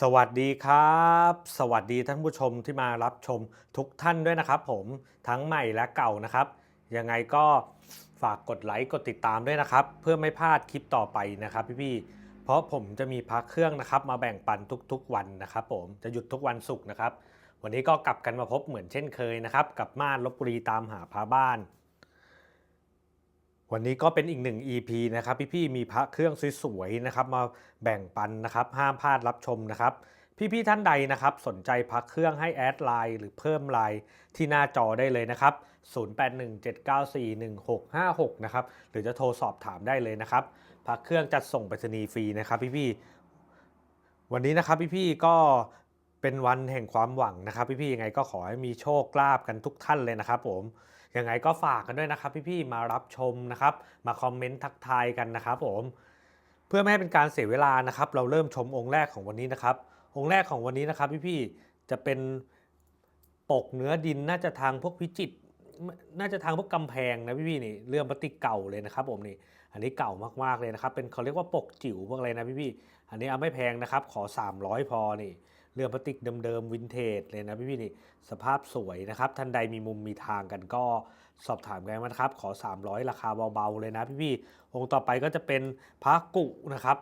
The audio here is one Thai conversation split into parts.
สวัสดีครับ สวัสดีท่านผู้ชมที่มารับชมทุกท่านด้วยนะครับ ผมทั้งใหม่และเก่านะครับ ยังไงก็ฝากกดไลค์กดติดตามด้วยนะครับ เพื่อไม่พลาดคลิปต่อไปนะครับพี่ๆเพราะผมจะมีพักเครื่องนะครับ มาแบ่งปันทุกๆวันนะครับ ผมจะหยุดทุกวันศุกร์นะครับ วันนี้ก็กลับกันมาพบเหมือนเช่นเคยนะครับ กับม่านลบบุรีตามหาพระบ้าน วันนี้ก็เป็นอีกหนึ่ง EP นะครับพี่ๆมีพระเครื่องสวยๆนะครับมาแบ่งปันนะครับห้ามพลาดรับชมนะครับ พี่ๆท่านใดนะครับสนใจพักเครื่องให้แอดไลน์หรือเพิ่มไลน์ที่หน้าจอได้เลยนะครับ 0817941656 นะครับหรือจะโทรสอบถามได้เลยนะครับพักเครื่องจัดส่งไปรษณีย์ฟรีนะครับพี่ๆวันนี้นะครับพี่ๆก็เป็นวันแห่งความหวังนะครับ พี่ๆยังไงก็ขอให้มีโชคลาภกันทุกท่านเลยนะครับผม ยังไงก็ฝากกันด้วยนะครับ พี่ๆมารับชมนะครับ มาคอมเมนต์ทักทายกันนะครับผมเพื่อไม่ให้เป็นการเสียเวลานะครับ เราเริ่มชมองค์แรกของวันนี้นะครับ องค์แรกของวันนี้นะครับพี่ๆจะเป็นปกเนื้อดินน่าจะทางพวกพิจิตรน่าจะทางพวกกำแพงนะพี่ๆนี่เรื่องปฏิกเก่าเลยนะครับผมนี่อันนี้เก่ามากๆเลยนะครับ เป็นเขาเรียกว่าปกจิ๋วพวกอะไรนะพี่ๆอันนี้เอาไม่แพงนะครับ ขอ 300 พอนี่ เรือพลาสติกเดิมๆวินเทจเลยนะพี่ๆนี่สภาพสวยนะครับ ท่านใดมีมุมมีทางกันก็สอบถามกันมานะครับ ขอ 300 ราคาเบาๆเลยนะพี่ๆองค์ต่อไปก็จะเป็นพระกุนะครับ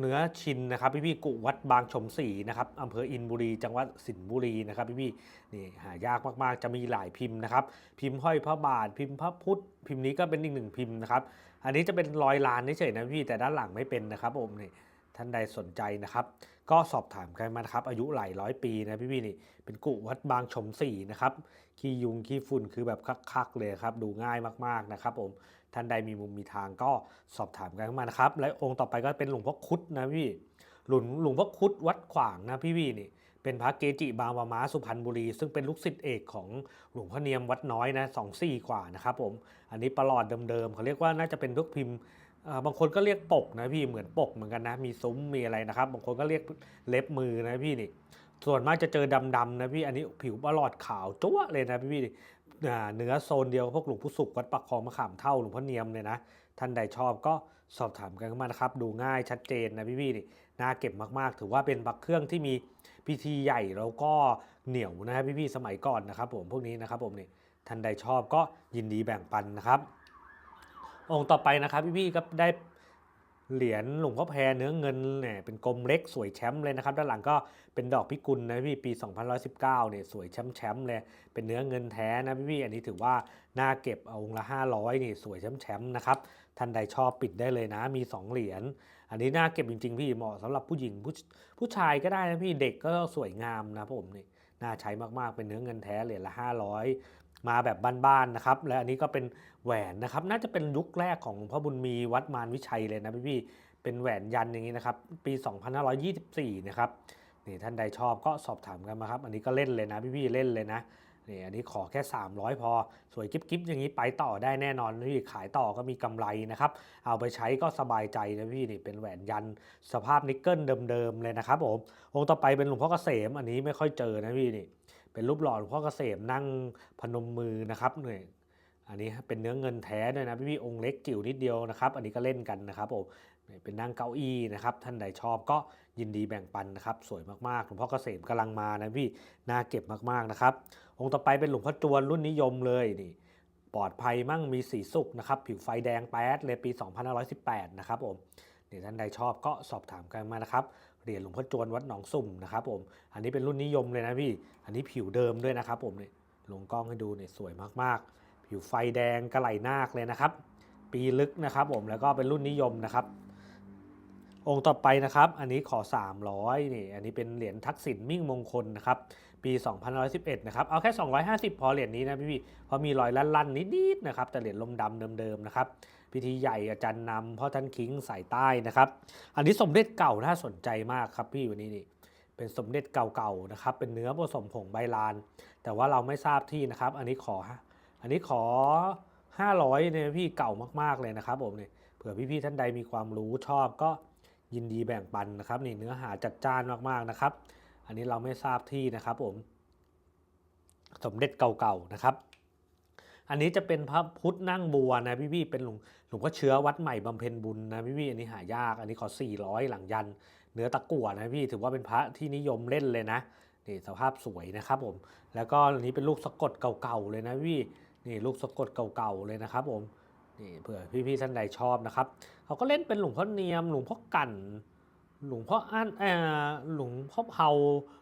เนื้อชินนะครับพี่ๆกุวัดบางชมศรีนะครับอำเภออินบุรี จังหวัดสิงห์บุรีนะครับพี่ๆนี่หายากมากๆ จะมีหลายพิมพ์นะครับ พิมพ์ห้อยพระบาทพิมพ์พระพุทธพิมพ์นี้ก็เป็นอีกหนึ่งพิมพ์นะครับ อันนี้จะเป็นรอยลานเฉยๆนะพี่แต่ด้านหลังไม่เป็นนะครับผมนี่ ท่านใดสนใจนะครับ ก็สอบถามกันมานะครับ อายุหลายร้อยปีนะพี่ๆนี่ เป็นกุวัดบางชมศรีนะครับขี้ยุงขี้ฝุ่นคือแบบคักๆเลยครับ ดูง่ายมากๆนะครับ ผมท่านใดมีมุมมีทางก็สอบถามกันเข้ามานะครับ และองค์ต่อไปก็เป็นหลวงพ่อคุดนะพี่หลวงหลวงพ่อคุดวัดขวางนะพี่ๆนี่เป็นพระเกจิบางปะมาสุพรรณบุรี ซึ่งเป็นลูกศิษย์เอกของหลวงพ่อเนียมวัดน้อยนะสองสี่กว่านะครับผม อันนี้ประหลอดเดิมๆเขาเรียกว่าน่าจะเป็นทุกพิมพ์ บางคนก็เรียกปกนะพี่เหมือนปกเหมือนกันนะ มีซุ้มมีอะไรนะครับ บางคนก็เรียกเล็บมือนะพี่นี่ ส่วนมากจะเจอดำๆนะพี่อันนี้ผิวประหลอดขาวจั๊วเลยนะพี่นี่อ่าเนื้อโซนเดียวกับพวกหลวงปู่สุขวัดปักคลองมะขามเท่าหลวงพ่อเนียมเนี่ยนะท่านใดชอบก็สอบถามกันเข้ามานะครับ ดูง่ายชัดเจนนะพี่ๆนี่น่าเก็บมากๆ ถือว่าเป็นบักเครื่องที่มีพิธีใหญ่แล้วก็เหนียวนะครับพี่ๆสมัยก่อนนะครับ ผมพวกนี้นะครับผมนี่ท่านใดชอบก็ยินดีแบ่งปันนะครับ องค์ต่อไปนะครับพี่ๆก็ได้เหรียญหลวงพ่อแพรเนื้อเงินเนี่ยเป็นกลมเล็กสวยแชมป์เลยนะครับด้านหลังก็เป็นดอกพิกุลนะพี่ปี2119เนี่ยสวยแชมป์แชมป์เลยเป็นเนื้อเงินแท้นะพี่ๆอันนี้ถือว่าน่าเก็บเอาองค์ละ 500นี่สวยแชมป์แชมป์นะครับท่านใดชอบปิดได้เลยนะ มี 2 เหรียญอันนี้น่าเก็บจริงๆพี่เหมาะสำหรับผู้หญิงผู้ผู้ชายก็ได้นะพี่เด็กก็สวยงามนะผมนี่น่าใช้มากๆเป็นเนื้อเงินแท้เหรียญละ 500 มาแบบบ้านๆนะครับ และอันนี้ก็เป็นแหวนนะครับ น่าจะเป็นยุคแรกของพระบุญมีวัดมารวิชัยเลยนะพี่ๆเป็นแหวนยันอย่างนี้นะครับ ปี 2524 นะครับนี่ท่านใดชอบก็สอบถามกันมาครับ อันนี้ก็เล่นเลยนะพี่ๆเล่นเลยนะนี่อันนี้ขอแค่ 300 พอ สวยกิ๊บๆอย่างนี้ไปต่อได้แน่นอนพี่ขายต่อก็มีกำไรนะครับ เอาไปใช้ก็สบายใจนะพี่นี่เป็นแหวนยันสภาพนิกเกิลเดิมๆเลยนะครับผมองค์ต่อไปเป็นหลวงพ่อเกษมอันนี้ไม่ค่อยเจอนะพี่นี่ เป็นรูปหล่อหลวงพ่อเกษมนั่งพนมมือนะครับเนี่ยอันนี้เป็นเนื้อเงินแท้ด้วยนะพี่พี่องค์เล็กจิ๋วนิดเดียวนะครับ อันนี้ก็เล่นกันนะครับผมเป็นนั่งเก้าอี้นะครับ ท่านใดชอบก็ยินดีแบ่งปันนะครับ สวยมากๆหลวงพ่อเกษมกำลังมานะพี่น่าเก็บมากๆนะครับ องค์ต่อไปเป็นหลวงพ่อจวนรุ่นนิยมเลยนี่ปลอดภัยมั่งมีสีสุกนะครับ ผิวไฟแดงแป๊ดเลยปี 2518 นะครับผม เนี่ยท่านใดชอบก็สอบถามกันมานะครับเหรียญหลวงพ่อจวนวัดหนองสุ่มนะครับผมอันนี้เป็นรุ่นนิยมเลยนะพี่ อันนี้ผิวเดิมด้วยนะครับผมเนี่ยลงกล้องให้ดูเนี่ยสวยมากๆ ผิวไฟแดงกระไหลนาคเลยนะครับ ปีลึกนะครับผมแล้วก็เป็นรุ่นนิยมนะครับ องค์ต่อไปนะครับ อันนี้ขอ 300นี่อันนี้เป็นเหรียญทักษิณมิ่งมงคลนะครับปี2511นะครับเอาแค่ 250 พอเหรียญนี้นะพี่ๆเพราะมีรอยลั่นๆนิดๆนะครับแต่เหรียญลมดำเดิมๆนะครับ พิธีใหญ่อาจารย์นำพ่อท่านคิงสายใต้นะครับ อันนี้สมเด็จเก่าน่าสนใจมากครับพี่วันนี้นี่เป็นสมเด็จเก่าๆนะครับ เป็นเนื้อผสมผงใบลาน แต่ว่าเราไม่ทราบที่นะครับ อันนี้ขออันนี้ขอ 500เนี่ยพี่เก่ามากๆเลยนะครับผมเนี่ยเผื่อพี่ๆท่านใดมีความรู้ชอบก็ยินดีแบ่งปันนะครับนี่เนื้อหาจัดจ้านมากๆนะครับ อันนี้เราไม่ทราบที่นะครับผม สมเด็จเก่าๆนะครับ อันนี้จะเป็นพระพุทธนั่งบัวนะพี่ๆเป็นหลวงหลวงพ่อเชื้อวัดใหม่บำเพ็ญบุญนะพี่ๆอันนี้หายากอันนี้ขอ 400 หลังยัน เนื้อตะกั่วนะพี่ถือว่าเป็นพระที่นิยมเล่นเลยนะนี่สภาพสวยนะครับผมแล้วก็อันนี้เป็นลูกสะกดเก่าๆเลยนะพี่นี่ลูกสะกดเก่าๆเลยนะครับผมนี่เผื่อพี่ๆท่านใดชอบนะครับเขาก็เล่นเป็นหลวงพ่อเนียมหลวงพ่อกันหลวงพ่ออั้นเออหลวงพ่อเผา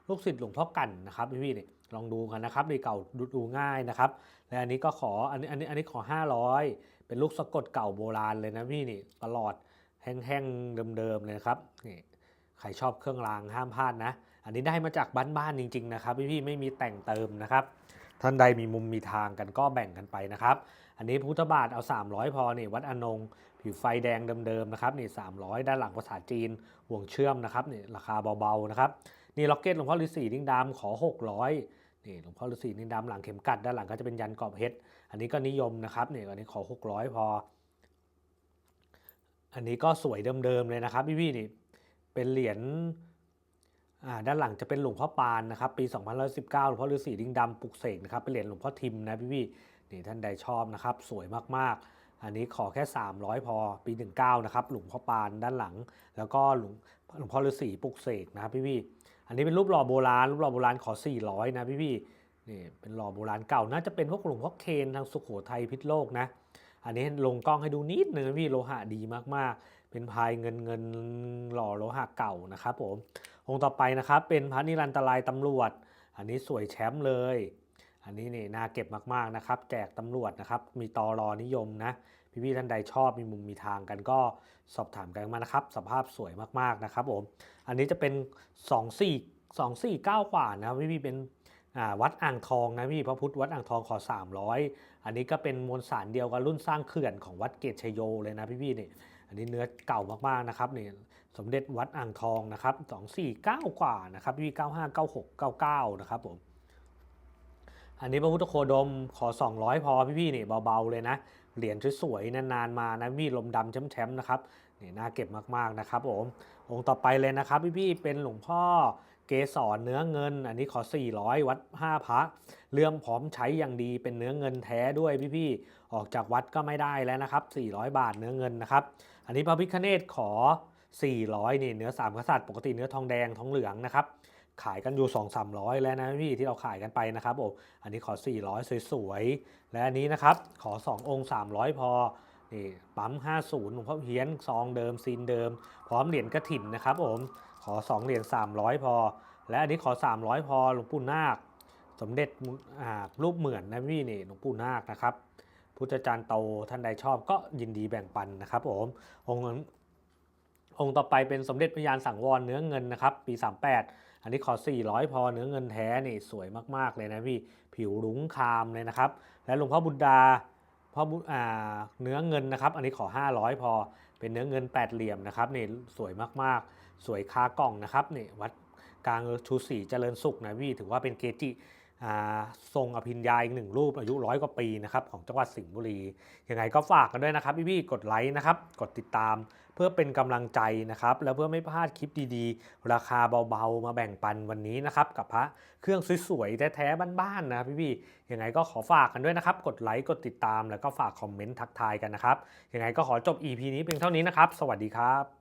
ลูกศิษย์หลวงพ่อกันนะครับพี่ๆนี่ย ลองดูกันนะครับนี่เก่าดูดูง่ายนะครับ และอันนี้ก็ขออันนี้อันนี้อันนี้ขอ 500 เป็นลูกสะกดเก่าโบราณเลยนะพี่นี่ตลอดแห้งๆเดิมๆเลยครับนี่ใครชอบเครื่องรางห้ามพลาดนะ อันนี้ได้มาจากบ้านๆจริง ๆ นะครับพี่ๆไม่มีแต่งเติมนะครับ ท่านใดมีมุมมีทางกันก็แบ่งกันไปนะครับ อันนี้พุทธบาทเอา 300 พอนี่วัดอนงผิวไฟแดงเดิมๆนะครับนี่300 ด้านหลังภาษาจีนห่วงเชื่อมนะครับนี่ราคาเบาๆนะครับนี่ล็อกเก็ตหลวงพ่อฤาษีนิ่งดำขอ 600 นี่หลวงพ่อฤาษีนิ่ดำหลังเข็มกัดด้านหลังก็จะเป็นยันกรอบเพชรอันนี้ก็นิยมนะครับนี่อันนี้ขอ 600 พอ อันนี้ก็สวยเดิมๆเลยนะครับพี่ๆนี่เป็นเหรียญด้านหลังจะเป็นหลวงพ่อปานนะครับปี 2019หลวงพ่อฤาษีดิ่งดำปลุกเสกนะครับเป็นเหรียญหลวงพ่อทิมนะพี่ๆนี่ท่านใดชอบนะครับ สวยมากๆ อันนี้ขอแค่ 300 พอปี 19 นะครับ หลวงพ่อปานด้านหลัง แล้วก็หลวงหลวงพ่อฤาษีปลุกเสกนะครับพี่ๆอันนี้เป็นรูปหล่อโบราณ รูปหล่อโบราณขอ 400 นะพี่ๆนี่เป็นหล่อโบราณเก่า น่าจะเป็นพวกหลวงพ่อเคนทางสุโขทัยพิษโลกนะ อันนี้ลงกล้องให้ดูนิดนึงพี่โลหะดีมากๆ เป็นพายเงินเงินหล่อโลหะเก่านะครับผม องค์ต่อไปนะครับเป็นพระนิรันตรายตำรวจ อันนี้สวยแชมป์เลย อันนี้นี่น่าเก็บมากๆนะครับ แจกตำรวจนะครับ มีตอรอนิยมนะ พี่ๆท่านใดชอบมีมุมมีทางกันก็สอบถามกันมานะครับ สภาพสวยมากๆนะครับผม อันนี้จะเป็น 2 4 2 4 9 กว่านะพี่ๆเป็นวัดอ่างทองนะพี่พระพุทธวัดอ่างทองขอ 300 อันนี้ก็เป็นมวลสารเดียวกับรุ่นสร้างเขื่อนของวัดเกตชยโยเลยนะพี่ๆนี่อันนี้เนื้อเก่ามากๆนะครับนี่สมเด็จวัดอ่างทองนะครับ 249 กว่านะครับพี่95 96 99 นะครับผม อันนี้พระพุทธโคดมขอ 200 พอพี่ๆนี่เบาๆเลยนะ เหรียญสวยๆนานๆมานะมีลมดำแชมป์ๆนะครับนี่น่าเก็บมากๆนะครับผมองค์ต่อไปเลยนะครับพี่ๆเป็นหลวงพ่อเกสรเนื้อเงิน อันนี้ขอ 400 วัด 5 พระเลื่อมพร้อมใช้อย่างดีเป็นเนื้อเงินแท้ด้วยพี่ๆออกจากวัดก็ไม่ได้แล้วนะครับ 400 บาทเนื้อเงินนะครับ อันนี้พระพิคเนตขอ 400นี่เนื้อสามกษัตริย์ปกติเนื้อทองแดงทองเหลืองนะครับ ขายกันอยู่ 2 300 แล้วนะพี่ที่เราขายกันไปนะครับผมอันนี้ขอ 400 สวยๆ และอันนี้นะครับ ขอ 2 องค์ 300 พอนี่ปั๊ม 50หลวงพ่อเฮียนซองเดิมซีนเดิม พร้อมเหรียญกระถิ่นนะครับผมขอ 2 เหรียญ300 พอ และอันนี้ขอ 300 พอหลวงปู่นาค สมเด็จรูปเหมือนนะพี่นี่หลวงปู่นาคนะครับพุทธจารย์โตท่านใดชอบก็ยินดีแบ่งปันนะครับผมองค์องค์ต่อไปเป็นสมเด็จพระยานสังวรเนื้อเงินนะครับ ปี 38 อันนี้ขอ 400 พอเนื้อเงินแท้นี่สวยมากๆเลยนะพี่ผิวรุ้งคามเลยนะครับ และหลวงพ่อบุตรดาพ่อบุอ่าเนื้อเงินนะครับ อันนี้ขอ 500 พอเป็นเนื้อเงินแปดเหลี่ยมนะครับนี่สวยมากๆ สวยคากล่องนะครับนี่วัดกลางชูศรีเจริญสุขนะพี่ถือว่าเป็นเกจิ ทรงอภิญญาอีกหนึ่งรูปอายุร้อยกว่าปีนะครับของจังหวัดสิงห์บุรียังไงก็ฝากกันด้วยนะครับพี่ๆกดไลค์นะครับกดติดตามเพื่อเป็นกำลังใจนะครับ แล้วเพื่อไม่พลาดคลิปดีๆ ราคาเบาๆ มาแบ่งปันวันนี้นะครับกับพระเครื่องสวยๆแท้ๆบ้านๆนะพี่ๆยังไงก็ขอฝากกันด้วยนะครับ กดไลค์กดติดตามแล้วก็ฝากคอมเมนต์ทักทายกันนะครับยังไงก็ขอจบ EP นี้เพียงเท่านี้นะครับ สวัสดีครับ